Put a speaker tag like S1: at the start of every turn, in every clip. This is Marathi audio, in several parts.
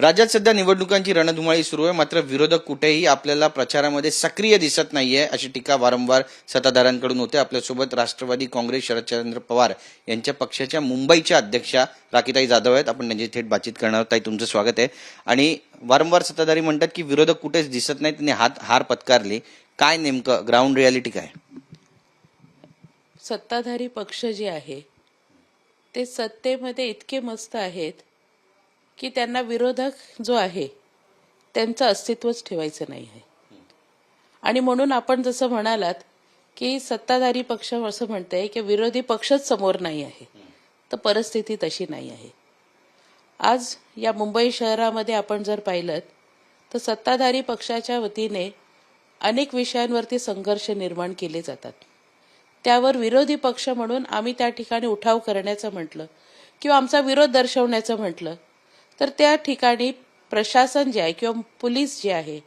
S1: राज्यात सध्या निवडणुकांची रणधुमाळी सुरू आहे. मात्र विरोधक कुठेही आपल्याला प्रचारामध्ये सक्रिय दिसत नाहीये अशी टीका वारंवार सत्ताधाऱ्यांकडून होते. आपल्यासोबत राष्ट्रवादी काँग्रेस शरदचंद्र पवार यांच्या पक्षाच्या मुंबईच्या अध्यक्षा राखीताई जाधव आहेत. आपण त्यांची थेट बातचीत करणार ताई तुमचं स्वागत आहे. आणि वारंवार सत्ताधारी म्हणतात की विरोधक कुठेच दिसत नाही त्यांनी हात हार पत्कारली. काय नेमकं? ग्राउंड रियालिटी काय?
S2: सत्ताधारी पक्ष जे आहे ते सत्तेमध्ये इतके मस्त आहेत की त्यांना विरोधक जो आहे त्यांचं अस्तित्वच ठेवायचं नाही आहे. आणि म्हणून आपण जसं म्हणालात की सत्ताधारी पक्ष असं म्हणतंय की विरोधी पक्षच समोर नाही आहे तर परिस्थिती तशी नाही आहे. आज या मुंबई शहरामध्ये आपण जर पाहिलं तर सत्ताधारी पक्षाच्या वतीने अनेक विषयांवरती संघर्ष निर्माण केले जातात. त्यावर विरोधी पक्ष म्हणून आम्ही त्या ठिकाणी उठाव करण्याचं म्हटलं किंवा आमचा विरोध दर्शवण्याचं म्हटलं तर त्या ठिकाणी प्रशासन जे आहे किंवा पोलीस जे आहे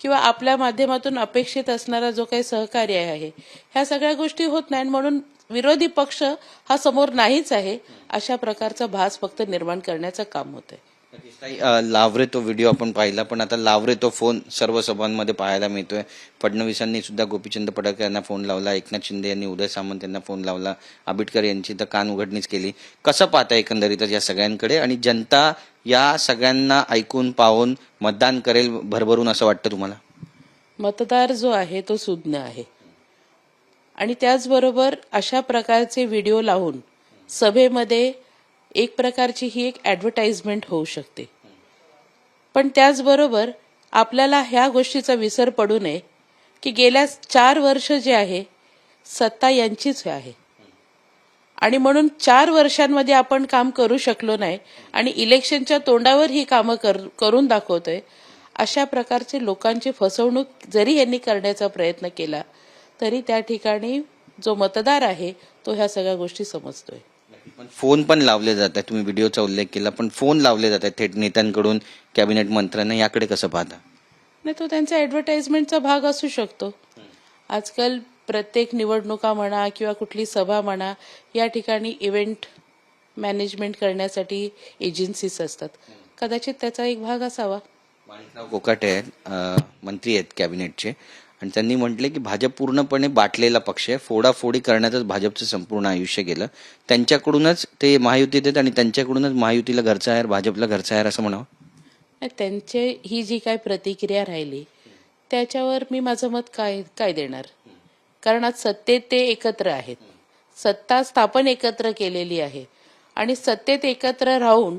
S2: किंवा आपल्या माध्यमातून अपेक्षित असणारा जो काही सहकार्य आहे ह्या सगळ्या गोष्टी होत नाही म्हणून विरोधी पक्ष हा समोर नाहीच आहे अशा प्रकारचा भास फक्त निर्माण करण्याचं काम होत आहे
S1: ताई, लावरे तो व्हिडिओ आपण पाहिला पण आता लावरे तो फोन सर्व सभांमध्ये पाहायला मिळतोय. फडणवीसांनी सुद्धा गोपीचंद पडळकर यांना फोन लावला एकनाथ शिंदे यांनी उदय सामंत यांना फोन लावला आंबेडकर यांची तर कान उघडणीच केली. कसं पाहता एकंदरीतच या सगळ्यांकडे? आणि जनता या सगळ्यांना ऐकून पाहून मतदान करेल भरभरून असं वाटतं तुम्हाला?
S2: मतदार जो आहे तो सुज्ञ आहे. आणि त्याचबरोबर अशा प्रकारचे व्हिडिओ लावून सभेमध्ये एक प्रकारची ही एक ॲडव्हर्टाइजमेंट होऊ शकते. पण त्याचबरोबर आपल्याला ह्या गोष्टीचा विसर पडू नये की गेल्या चार वर्ष जे आहे सत्ता यांचीच आहे. आणि म्हणून चार वर्षांमध्ये आपण काम करू शकलो नाही आणि इलेक्शनच्या तोंडावर ही कामं कर करून दाखवतोय अशा प्रकारचे लोकांची फसवणूक जरी यांनी करण्याचा प्रयत्न केला तरी त्या ठिकाणी जो मतदार आहे तो ह्या सगळ्या गोष्टी समजतोय.
S1: पण फोन पण लावले जात आहेत तुम्ही व्हिडिओचा उल्लेख केला पण फोन लावले जात आहेत थेट नेत्यांकडून कॅबिनेट मंत्र्यांना. याकडे कसं पाहता?
S2: नाही तो त्यांचा ऍडव्हर्टाइजमेंटचा भाग असू शकतो. आजकाल प्रत्येक निवडणुका म्हणा किंवा कुठली सभा म्हणा या ठिकाणी इव्हेंट मॅनेजमेंट करण्यासाठी एजन्सीज असतात. कदाचित त्याचा एक भाग असावा.
S1: माणिकराव कोकाटे आहेत मंत्री आहेत कॅबिनेटचे. आणि त्यांनी म्हटले की भाजप पूर्णपणे बाटलेला पक्ष आहे. फोडाफोडी करण्यातच भाजपचं संपूर्ण आयुष्य गेलं. त्यांच्याकडूनच ते महायुतीत आहेत आणि त्यांच्याकडूनच महायुतीला घरचा आहेर भाजपला घरचा आहेर असं म्हणावं?
S2: त्यांचे ही जी काय प्रतिक्रिया राहिली त्याच्यावर मी माझं मत काय काय देणार? कारण आज सत्तेत ते एकत्र आहेत. सत्ता स्थापन एकत्र केलेली आहे. आणि सत्तेत एकत्र राहून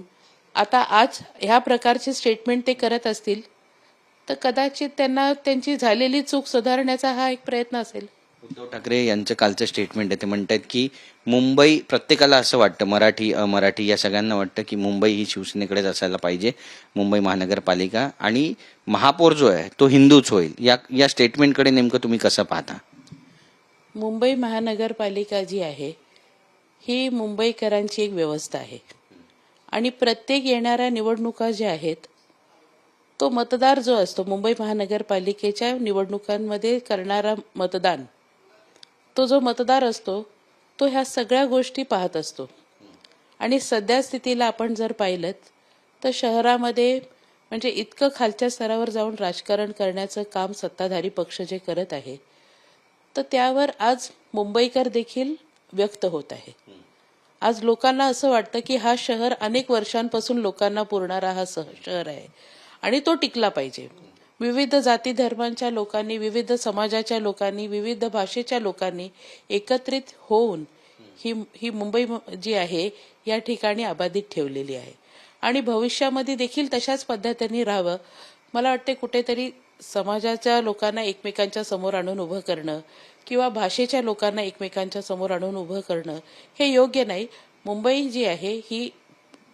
S2: आता आज ह्या प्रकारचे स्टेटमेंट ते करत असतील तर कदाचित त्यांना त्यांची झालेली चूक सुधारण्याचा हा एक प्रयत्न असेल.
S1: उद्धव ठाकरे यांचं कालचं स्टेटमेंट आहे ते म्हणतात की मुंबई प्रत्येकाला असं वाटतं मराठी अमराठी या सगळ्यांना वाटतं की मुंबई ही शिवसेनेकडेच असायला पाहिजे. मुंबई महानगरपालिका आणि महापौर जो आहे तो हिंदूच होईल. या या स्टेटमेंटकडे नेमकं तुम्ही कसं पाहता?
S2: मुंबई महानगरपालिका जी आहे ही मुंबईकरांची एक व्यवस्था आहे. आणि प्रत्येक येणाऱ्या निवडणुका ज्या आहेत तो मतदार जो असतो मुंबई महानगरपालिकेच्या निवडणुकांमध्ये करणारा मतदान तो जो मतदार असतो तो ह्या सगळ्या गोष्टी पाहत असतो. आणि सध्या स्थितीला आपण जर पाहिलं तर शहरामध्ये म्हणजे इतकं खालच्या स्तरावर जाऊन राजकारण करण्याचं काम सत्ताधारी पक्ष जे करत आहे तर त्यावर आज मुंबईकर देखील व्यक्त होत आहे. आज लोकांना असं वाटतं की हा शहर अनेक वर्षांपासून लोकांना पुरणारा हा शहर आहे. आणि तो टिकला पाहिजे. विविध जाती धर्मांच्या लोकांनी विविध समाजाच्या लोकांनी विविध भाषेच्या लोकांनी एकत्रित होऊन ही ही मुंबई जी आहे या ठिकाणी अबाधित ठेवलेली आहे. आणि भविष्यामध्ये देखील तशाच पद्धतीने राहावं. मला वाटते कुठेतरी समाजाच्या लोकांना एकमेकांच्या समोर आणून उभं करणं किंवा भाषेच्या लोकांना एकमेकांच्या समोर आणून उभं करणं हे योग्य नाही. मुंबई जी आहे ही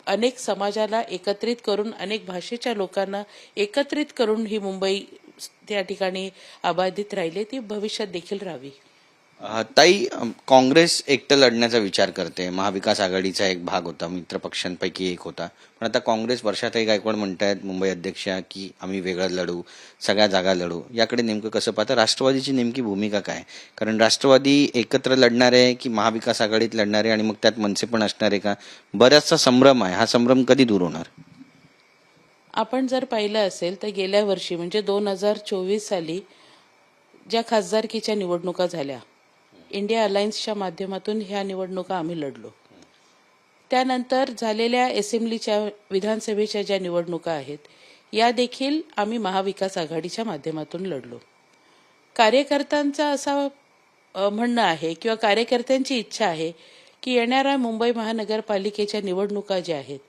S2: अनेक समाजाला एकत्रित करून अनेक भाषेच्या लोकांना एकत्रित करून ही मुंबई त्या ठिकाणी अबाधित राहिले ती भविष्यात देखील राहावी.
S1: ताई काँग्रेस एकटं लढण्याचा विचार करते. महाविकास आघाडीचा एक भाग होता मित्रपक्षांपैकी एक होता. पण आता काँग्रेस वर्षाताई गायकवाड म्हणतायत मुंबई अध्यक्षा की आम्ही वेगळं लढू सगळ्या जागा लढू. याकडे नेमकं कसं पाहतं राष्ट्रवादीची नेमकी भूमिका काय? कारण राष्ट्रवादी एकत्र लढणार आहे की महाविकास आघाडीत लढणार आहे आणि मग त्यात मनसे पण असणार आहे का? बराचसा संभ्रम आहे. हा संभ्रम कधी दूर होणार?
S2: आपण जर पाहिलं असेल तर गेल्या वर्षी म्हणजे दोन हजार चोवीस साली ज्या खासदारकीच्या निवडणुका झाल्या इंडिया अलायन्सच्या माध्यमातून ह्या निवडणुका आम्ही लढलो. त्यानंतर झालेल्या असेंब्लीच्या विधानसभेच्या ज्या निवडणुका आहेत या देखील आम्ही महाविकास आघाडीच्या माध्यमातून लढलो. कार्यकर्त्यांचा असा म्हणणं आहे किंवा कार्यकर्त्यांची इच्छा आहे की येणाऱ्या मुंबई महानगरपालिकेच्या निवडणुका ज्या आहेत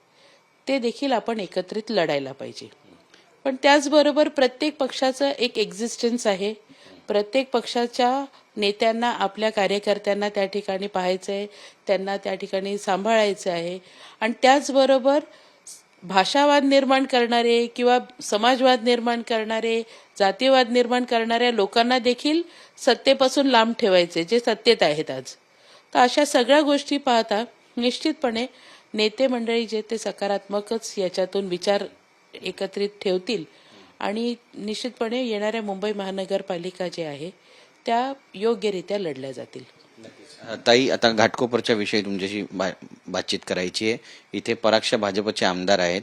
S2: ते देखील आपण एकत्रित लढायला पाहिजे. पण त्याचबरोबर प्रत्येक पक्षाचं एक एक्झिस्टन्स आहे. प्रत्येक पक्षाच्या नेत्यांना आपल्या कार्यकर्त्यांना त्या ठिकाणी पाहायचं आहे त्यांना त्या ठिकाणी सांभाळायचं आहे. आणि त्याचबरोबर भाषावाद निर्माण करणारे किंवा समाजवाद निर्माण करणारे जातीवाद निर्माण करणाऱ्या लोकांना देखील सत्तेपासून लांब ठेवायचे जे सत्तेत आहेत आज. तर अशा सगळ्या गोष्टी पाहता निश्चितपणे नेते मंडळी जे ते सकारात्मकच याच्यातून विचार एकत्रित ठेवतील. आणि निश्चितपणे येणाऱ्या मुंबई महानगरपालिका जे आहे त्या योग्यरित्या लढल्या जातील.
S1: ताई आता घाटकोपरच्या विषयी तुमच्याशी बा बातचीत करायची आहे. इथे पराक्ष भाजपचे आमदार आहेत.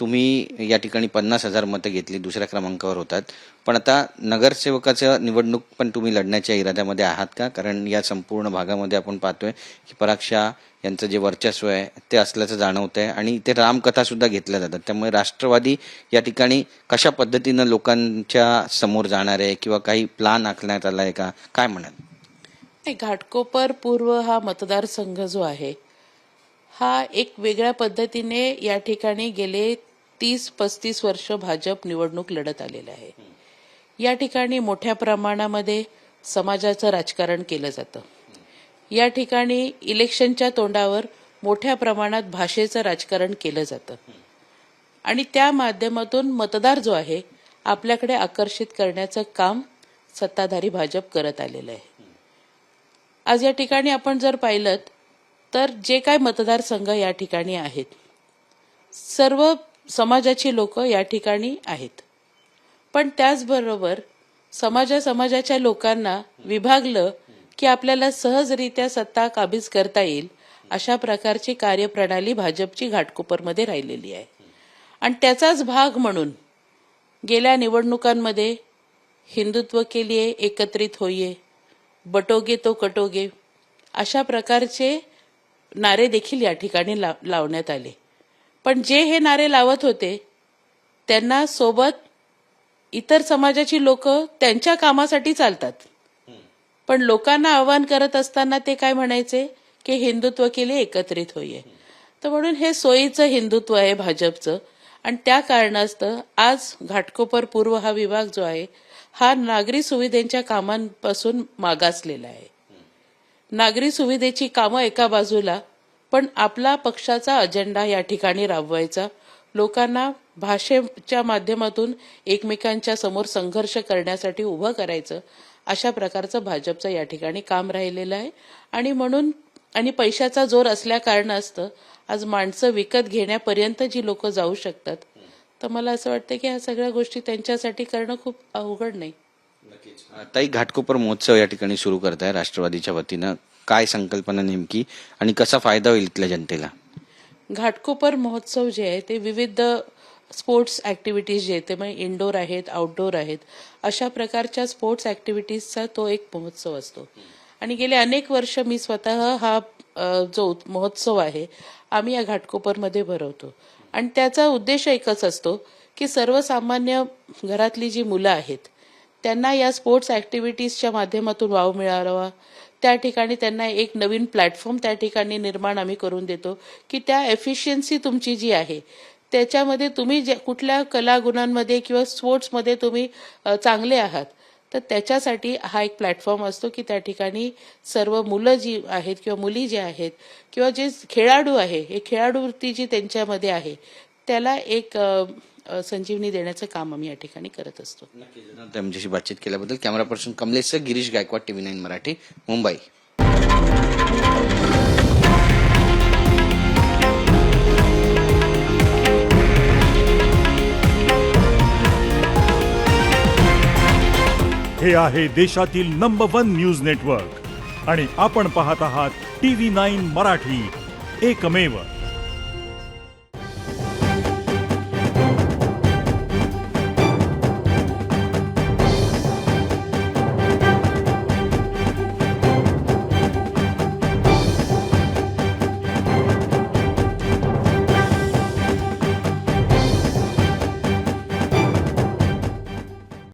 S1: तुम्ही या ठिकाणी पन्नास हजार मतं घेतली दुसऱ्या क्रमांकावर होतात. पण आता नगरसेवकाचं निवडणूक पण तुम्ही लढण्याच्या इराद्यामध्ये आहात का? कारण या संपूर्ण भागामध्ये आपण पाहतोय की पराक्षा यांचं जे वर्चस्व आहे ते असल्याचं जाणवत आहे आणि इथे रामकथासुद्धा घेतल्या जातात. त्यामुळे राष्ट्रवादी या ठिकाणी कशा पद्धतीनं लोकांच्या समोर जाणार आहे किंवा काही प्लान आखण्यात आला आहे का? काय म्हणाल?
S2: नाही घाटकोपर पूर्व हा मतदारसंघ जो आहे हा एक वेगळ्या पद्धतीने या ठिकाणी गेले तीस पस्तीस वर्ष भाजप निवडणूक लढत आलेलं आहे. या ठिकाणी मोठ्या प्रमाणामध्ये समाजाचं राजकारण केलं जातं. या ठिकाणी इलेक्शनच्या तोंडावर मोठ्या प्रमाणात भाषेचं राजकारण केलं जातं. आणि त्या माध्यमातून मतदार जो आहे आपल्याकडे आकर्षित करण्याचं काम सत्ताधारी भाजप करत आलेलं आहे. आज या ठिकाणी आपण जर पाहिलं तर जे काय मतदारसंघ या ठिकाणी आहेत सर्व समाजाची लोक या ठिकाणी आहेत. पण त्याचबरोबर समाजा समाजाच्या लोकांना विभागलं की आपल्याला सहजरित्या सत्ता काबीज करता येईल अशा प्रकारची कार्यप्रणाली भाजपची घाटकोपरमध्ये राहिलेली आहे. आणि त्याचाच भाग म्हणून गेल्या निवडणुकांमध्ये हिंदुत्व के लिए एकत्रित होईये बटोगे तो कटोगे अशा प्रकारचे नारे देखील या ठिकाणी ला लावण्यात आले. पण जे हे नारे लावत होते त्यांना सोबत इतर समाजाची लोक त्यांच्या कामासाठी चालतात. पण लोकांना आव्हान करत असताना ते काय म्हणायचे? की हिंदुत्व केले एकत्रित होईये. तर म्हणून हे सोयीचं हिंदुत्व आहे भाजपचं. आणि त्या कारणास्तव आज घाटकोपर पूर्व हा विभाग जो आहे हा नागरी सुविधेच्या कामांपासून मागासलेला आहे. नागरी सुविधेची कामं एका बाजूला पण आपला पक्षाचा अजेंडा या ठिकाणी राबवायचा. लोकांना भाषेच्या माध्यमातून एकमेकांच्या समोर संघर्ष करण्यासाठी उभं करायचं. अशा प्रकारचं भाजपचं या ठिकाणी काम राहिलेलं आहे. आणि म्हणून आणि पैशाचा जोर असल्या कारणास्तव आज माणसं विकत घेण्यापर्यंत जी लोक जाऊ शकतात. तर मला असं वाटतं की ह्या सगळ्या गोष्टी त्यांच्यासाठी करणं खूप अवघड नाही.
S1: ताई घाटकोपर महोत्सव या ठिकाणी सुरू करताय राष्ट्रवादीच्या वतीनं. काय संकल्पना नेमकी आणि कसा फायदा होईल इथल्या जनतेला?
S2: घाटकोपर महोत्सव जे आहे ते विविध स्पोर्ट्स ॲक्टिव्हिटीज जे ते म्हणजे इनडोर आहेत आउटडोर आहेत अशा प्रकारच्या स्पोर्ट्स ॲक्टिव्हिटीजचा तो एक महोत्सव असतो. आणि गेले अनेक वर्ष मी स्वतः हा जो महोत्सव आहे आम्ही या घाटकोपरमध्ये भरवतो. आणि त्याचा उद्देश एकच असतो की सर्वसामान्य घरातली जी मुलं आहेत त्यांना या स्पोर्ट्स ॲक्टिव्हिटीजच्या माध्यमातून वाव मिळावा त्या ठिकाणी त्यांना एक नवीन प्लॅटफॉर्म त्या ठिकाणी निर्माण आम्ही करून देतो की त्या एफिशियन्सी तुमची जी आहे त्याच्यामध्ये तुम्ही जे कुठल्या कलागुणांमध्ये किंवा स्पोर्ट्समध्ये तुम्ही चांगले आहात तर त्याच्यासाठी हा एक प्लॅटफॉर्म असतो की त्या ठिकाणी सर्व मुलं जी आहेत किंवा मुली जे आहेत किंवा जे खेळाडू आहे हे खेळाडूवृत्ती जी त्यांच्यामध्ये आहे त्याला एक संजीवनी देण्याचं काम आम्ही या ठिकाणी करत असतो.
S1: आमच्याशी बातचीत केल्याबद्दल camera person Kamlesh Girish Gaikwad TV nine Marathi Mumbai.
S3: हे आहे देशातील नंबर वन न्यूज नेटवर्क आणि आपण पाहत आहात टी व्ही नाईन मराठी. एकमेव